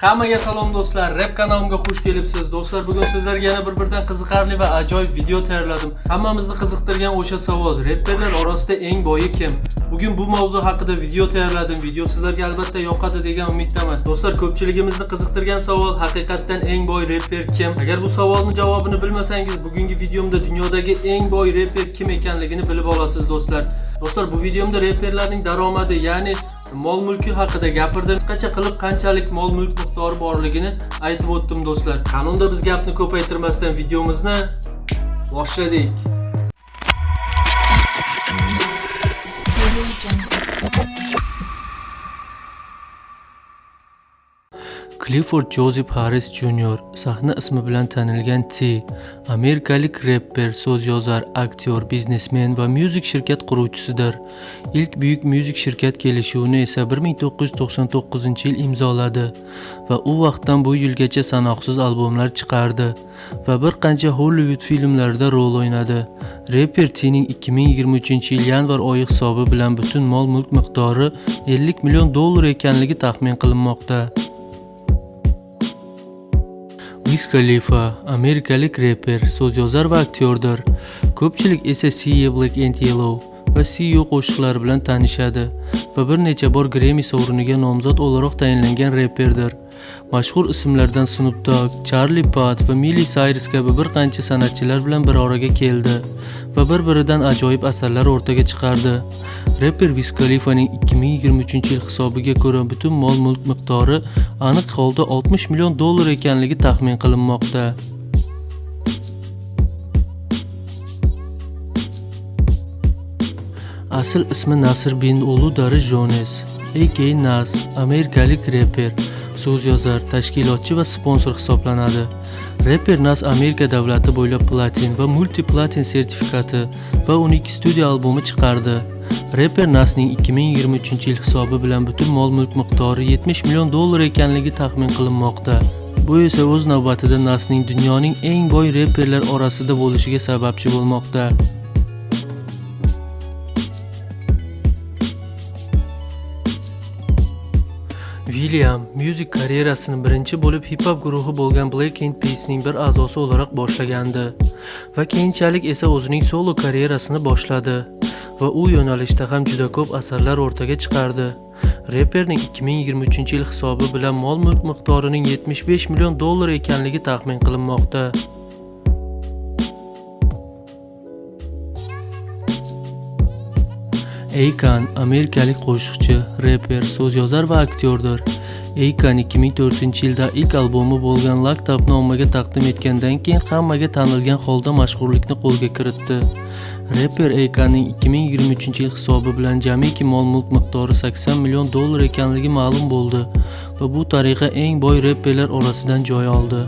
Hammaga salom do'stlar, rap kanalimga xush kelibsiz. Do'stlar, bugun sizlarga yana bir-biridan qiziqarli va ajoyib video tayyorladim. Hammamizni qiziqtirgan o'sha savol, rapperlar orasida eng boyi kim? Bugun bu mavzu haqida video tayyorladim. Video sizlarga albatta yoqadi degan umiddaman. Do'stlar, ko'pchiligimizni qiziqtirgan savol, haqiqatdan eng boy rapper kim? Agar bu savolning javobini bilmasangiz, bugungi videomda dunyodagi eng boy rapper kim ekanligini bilib olasiz do'stlar. Do'stlar, bu videomda rapperlarning daromadi, ya'ni mol mulki haqida gapirdim. Qisqacha qilib qanchalik mol mulk miqdori borligini aytib o'tdim do'stlar. Qanunda biz gapni ko'paytirmasdan videomizni boshladik. Clifford Joseph Harris Jr. sahna ismi bilan tanilgan T. Amerikalik rapper, so'zyozar, aktyor, biznesmen va myuzik shirkat quruvchisidir. Ilk buyuk myuzik shirkat kelishuvini esa 1999-yil imzoladi va u vaqtdan bu yilgacha sanoqsiz albomlar chiqardi va bir qancha Hollywood filmlarida rol o'ynadi. Rapper T'ning 2023-yil yanvar oyi hisobi bilan butun mol-mulk miqdori 50 million dollar ekanligi taxmin qilinmoqda. Wiz Khalifa amerikalik reper, so'zyozar va aktyordir. Ko'pchilik esa See Black and Yellow va See You qo'shiqlari bilan tanishadi va bir necha bor Grammy sovriniga nomzod o'laroq tayinlangan reperdir. Mashhur ismlardan Snoop Dogg, Charlie Puth va Miley Cyrus kabi bir qancha san'atchilar bilan bir oraga keldi va bir-biridan ajoyib asarlar o'rtaga chiqardi. Reper Wiz Khalifaning 2023-yil hisobiga ko'ra butun mol-mulk miqdori aniq holda 60 million dollar ekanligi taxmin qilinmoqda. Asl ismi Nasir bin Uludari Jones, a.k.a. Nas, amerikalik reper, so'z yozar, tashkilotchi va sponsor hisoblanadi. Reper Nas Amerika davlati bo'ylab platin va multi-platin sertifikati va 12 studiya albomi chiqardi. Reper Nasning 2023-yil hisobi bilan butun mol-mulk miqdori 70 million dollar ekanligi taxmin qilinmoqda. Bu esa o'z navbatida Nasning dunyoning eng boy reperlar orasida bo'lishiga sababchi bo'lmoqda. William myuzik karyerasini birinchi bo'lib hip-hop guruhi bo'lgan Black Eyed Peas'ning bir a'zosi o'laroq boshlagandi va keyinchalik esa o'zining solo karyerasini boshladi va u yo'nalishda ham juda ko'p asarlar o'rtaga chiqardi. Rapperning 2023-yil hisobi bilan mol-mulk miqdorining 75 million dollar ekanligi taxmin qilinmoqda. Akon amerikalik qo'shiqchi, rapper, so'zyozar va aktyordir. Akon 2004-yilda ilk albomi bo'lgan Locked ommaga taqdim etgandan keyin hammaga tanilgan holda mashhurlikni qo'lga kiritdi. Rapper Akonning 2023-yil hisobi bilan jamiki mol-mulk miqdori 80 million dollar ekanligi ma'lum bo'ldi va bu tariqa eng boy rapperlar orasidan joy oldi.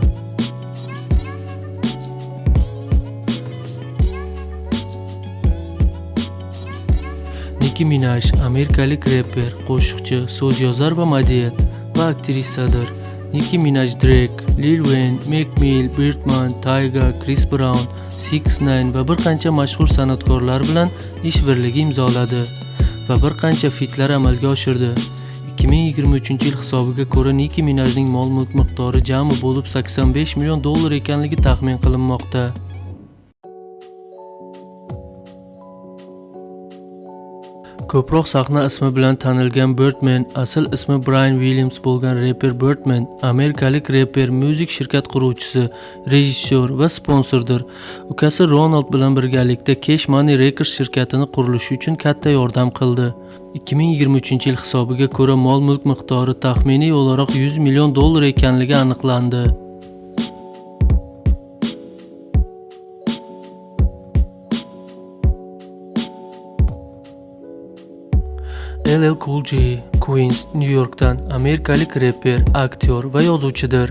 Nicki Minaj amerikalik rapper, qo'shiqchi, so'zyozar va model va aktrisadir. Nicki Minaj Drake, Lil Wayne, Meek Mill, Birdman, Tyga, Chris Brown, 6ix9ine va bir qancha mashhur san'atkorlar bilan ish birligi imzoladi va bir qancha fitlar amalga oshirdi. 2023-yil hisobiga ko'ra Nicki Minajning mol-mulk miqdori jami bo'lib 85 million dollar ekanligi taxmin qilinmoqda. Ko'proq sahna ismi bilan tanilgan Birdman, asl ismi Brian Williams bo'lgan rapper Birdman, amerikalik rapper, myuzik shirkat quruvchisi, rejissyor va sponsordir. Ukasi Ronald bilan birgalikda Cash Money Records shirkatini qurilishi uchun katta yordam qildi. 2023-yil hisobiga ko'ra mol-mulk miqdori taxminiy o'laroq 100 million dollar ekanligi aniqlandi. LL Cool J, Queens, New Yorkdan amerikalik rapper, aktyor va yozuvchidir.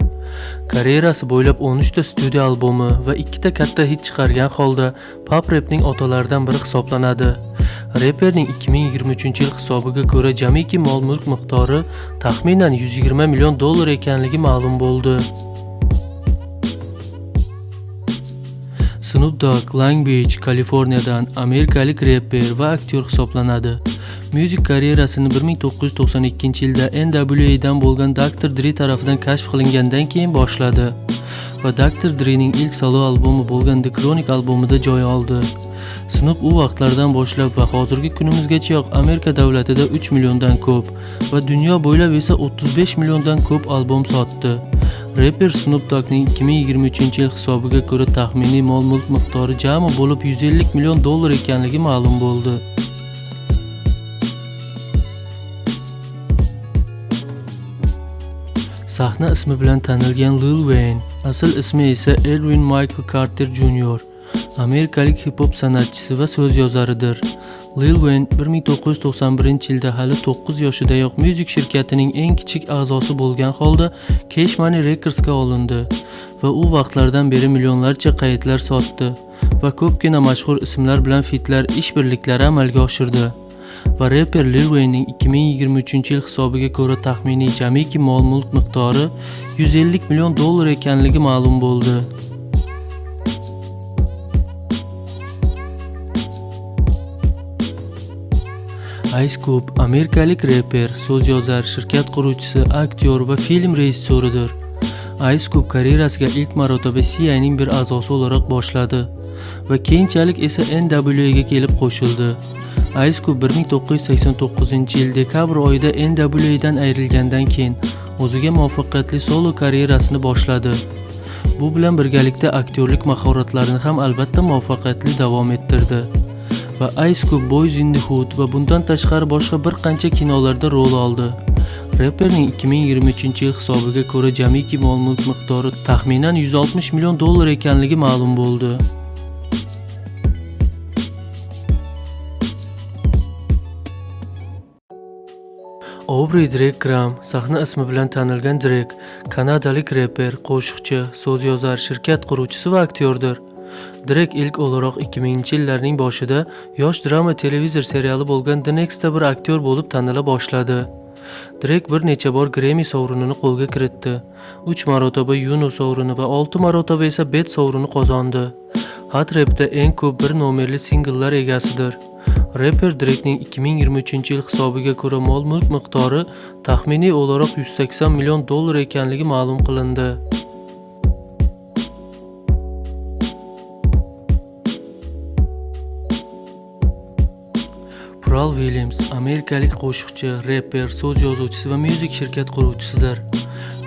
Karyerasi bo'ylab 13 ta studiya albomi va 2 ta katta hit chiqargan holda pop rapning otalaridan biri hisoblanadi. Rapperning 2023-yil hisobiga ko'ra jamiki mol-mulk miqdori taxminan 120 million dollar ekanligi ma'lum bo'ldi. Snoop Dogg Long Beach, Kaliforniyadan amerikalik rapper va aktyor hisoblanadi. Music karyerasini 1992-yilda NWA'dan bo'lgan Dr. Dre tarafidan kashf qilingandan keyin boshladi va Dr. Dre'ning ilk solo albomi bo'lgan The Chronic albomida joy oldi. Snoop u vaqtlardan boshlab va hozirgi kunimizgacha Amerika davlatida 3 milliondan ko'p va dunyo bo'ylab esa 35 milliondan ko'p albom sotdi. Rapper Snoop Dogg'ning 2023-yil hisobiga ko'ra taxminiy mol-mulk miqdori jami bo'lib 150 million dollar ekanligi ma'lum bo'ldi. Sahna ismi bilan tanilgan Lil Wayne, asl ismi esa Edwin Michael Carter Jr. Amerikalik hip-hop san'atchisi va so'z yozaridir. Lil Wayne 1991-yilda hali 9 yoshidayoq myuzik shirkatining eng kichik a'zosi bo'lgan holda Cash Money Recordsga olindi va u vaqtlardan beri millionlarcha qaydlar sotdi va ko'pgina mashhur ismlar bilan fitlar, ishbirliklari amalga oshirdi. Va reper Lil Wayne'ning 2023-yil hisobiga ko'ra taxminiy jamiki mol-mulk miqdori 150 million dollar ekanligi ma'lum bo'ldi. Ice Cube amerikalik reper, so'z yozar, shirkat quruvchisi, aktyor va film rejissyoridir. Ice Cube karyerasiga ilk marotaba CIA'ning bir a'zosi o'laroq boshladi va keyinchalik esa NWA'ga kelib qo'shildi. Ice Cube 1989-yil dekabr oyida NWA'dan ayrilgandan keyin o'ziga muvaffaqiyatli solo karyerasini boshladi. Bu bilan birgalikda aktyorlik mahoratlarini ham albatta muvaffaqiyatli davom ettirdi. Va Ice Cube Boys in the Hood va bundan tashqari boshqa bir qancha kinolarda rol oldi. reperning 2023-yil hisobiga ko'ra jamiki mol-mulk miqdori taxminan 160 million dollar ekanligi ma'lum bo'ldi. Aubrey Drake Graham, sahna ismi bilan tanilgan Drake, kanadalik reper, qo'shiqchi, so'zyozar, shirkat quruvchisi va aktyordir. Drake ilk o'laroq 2000-yillarning boshida yosh drama televizor seriali bo'lgan The Next'da bir aktyor bo'lib tanila boshladi. Drake bir necha bor Grammy sovrinini qo'lga kiritdi. 3 marotaba Juno sovrini va 6 marotaba esa Bet sovrini qozondi. Hot Rap'da eng ko'p bir nomerli singllar egasidir. Rapper Drake'ning 2023-yil hisobiga ko'ra mol-mulk miqdori taxminiy o'laroq 180 million dollar ekanligi ma'lum qilindi. Pharrell Williams amerikalik qo'shiqchi, reper, so'z yozuvchisi va myuzik shirkat quruvchisidir.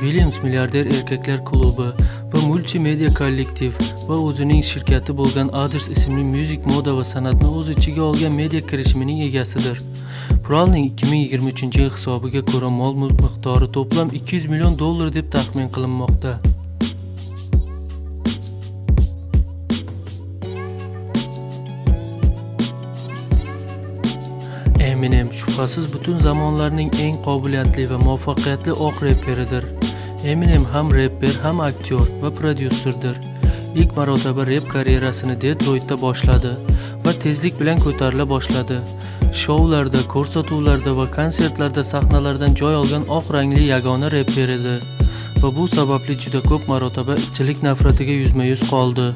Williams milliarder erkaklar klubi va multimedia kollektiv va o'zining shirkati bo'lgan Others ismli myuzik moda va san'atni o'z ichiga olgan media kirishimining egasidir. Pharrellning 2023-yil hisobiga ko'ra mol-mulk miqdori to'plam 200 million dollar deb taxmin qilinmoqda. Eminem shubhasiz butun zamonlarning eng qobiliyatli va muvaffaqiyatli oq reperidir. Eminem ham rapper, ham aktyor va prodyuserdir. Ilk marotaba rep karyerasini Detroitda boshladi va tezlik bilan ko'tarila boshladi. Shoularda, ko'rsatuvlarda va konsertlarda sahnalardan joy olgan oq rangli yagona reper edi va bu sababli juda ko'p marotaba ichilik nafratiga yuzma-yuz qoldi.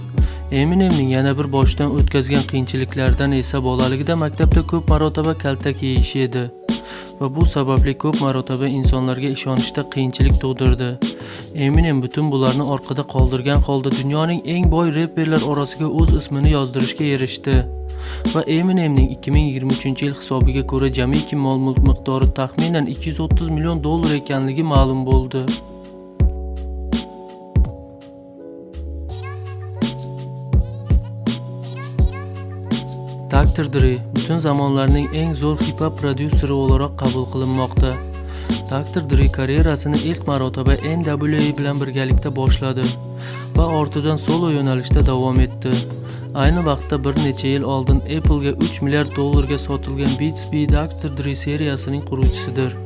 Eminemning yana bir boshdan o'tkazgan qiyinchiliklardan esa bolaligida maktabda ko'p marotaba kaltak yeyishi edi va bu sababli ko'p marotaba insonlarga ishonishda qiyinchilik tug'dirdi. Eminem butun bularni orqada qoldirgan holda dunyoning eng boy reperlar orasiga o'z ismini yozdirishga erishdi. Va Eminemning 2023-yil hisobiga ko'ra jamiki mol-mulk miqdori taxminan 230 million dollar ekanligi ma'lum bo'ldi. Dr. Dre butun zamonlarning eng zo'r hip-hop prodyuseri o'laroq qabul qilinmoqda. Dr. Dre karyerasini ilk marotaba NWA bilan birgalikda boshladi va ortidan solo yo'nalishda davom etdi. Ayni vaqtda bir necha yil oldin Apple'ga 3 milliard dollarga sotilgan Beats by Dr. Dre seriyasining quruvchisidir.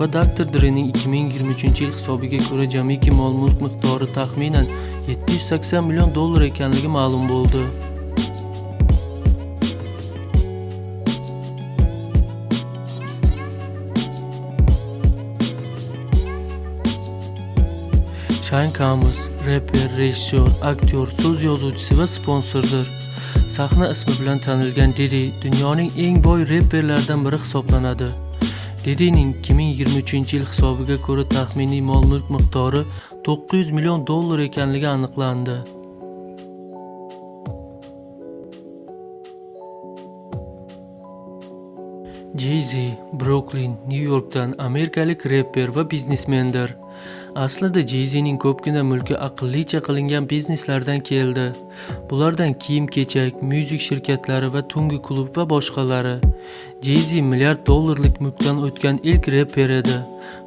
Va Dr. Drening 2023-yil hisobiga ko'ra jamiki mol-mulk miqdori taxminan 780 million dollar ekanligi ma'lum bo'ldi. Camus, reper, rejissyor, aktyor, so'z yozuvchisi va sponsordir. Sahna ismi bilan tanilgan Diddy dunyoning eng boy reperlaridan biri hisoblanadi. Diddy'ning 2023 yil hisobiga ko'ra taxminiy mol-mulk miqdori 900 million dollar ekanligi aniqlandi. Jay-Z, Brooklyn, Nyu-Yorkdan amerikalik reper va biznesmendir. Aslida Jay-Z'ning ko'pgina mulki aqllicha qilingan bizneslardan keldi. Bulardan kiyim-kechak, myuzik shirkatlari va tungi klub va boshqalari. Jay-Z milliard dollarlik mulkdan o'tgan ilk reper edi.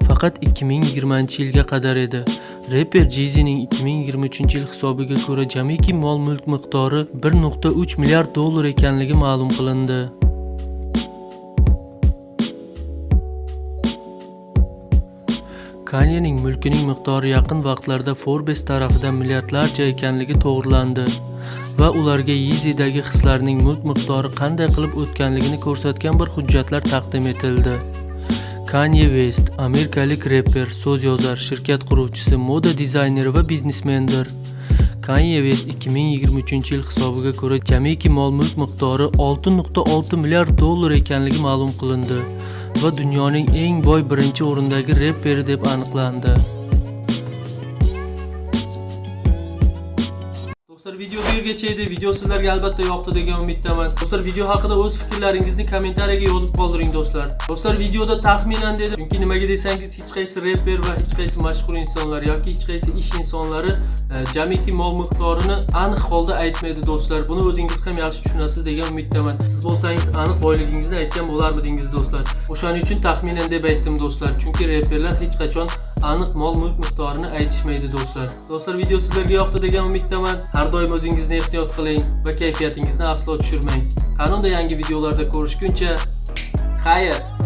Faqat 2020-yilga qadar edi. Reper Jay-Z'ning 2023 yil hisobiga ko'ra jamiki mol-mulk miqdori 1.3 milliard dollar ekanligi ma'lum qilindi. Kompaniyaning mulkining miqdori yaqin vaqtlarda Forbes tarafidan milliardlarcha ekanligi to'g'rilandi va ularga Yeezy'dagi hislarning mulk miqdori qanday qilib o'tganligini ko'rsatgan bir hujjatlar taqdim etildi. Kanye West amerikalik reper, so'z yozar, shirkat quruvchisi, moda dizayneri va biznesmendir. Kanye West 2023 yil hisobiga ko'ra jamiki mol-mulk miqdori 6.6 milliard dollar ekanligi ma'lum qilindi va dunyoning eng boy birinchi o'rindagi reper deb aniqlandi. Do'stlar video bu yergacha edi. Video sizlarga albatta yoqdi degan umiddaman. Do'stlar video haqida o'z fikrlaringizni kommentariyaga yozib qoldiring do'stlar. Do'stlar videoda taxminan dedi. Chunki nimaga desangiz hech qaysi reper va hech qaysi mashhur insonlar yoki hech qaysi ish insonlari e, jamiki mol miqdorini aniq holda aytmaydi do'stlar. Buni o'zingiz ham yaxshi tushunasiz degan umiddaman. Siz bo'lsangiz aniq boyligingizni aytgan bo'larmidingiz do'stlar. O'shaning uchun taxminan deb aytdim do'stlar. Chunki reperlar hech qachon aniq mol-mulk miqdorini aytishmaydi do'stlar. Do'stlar video sizlarga yoqdi degan umiddaman. Har doim o'zingizni ehtiyot qiling va kayfiyatingizni aslo tushirmang. Qanunda yangi videolarda ko'rishguncha xayr.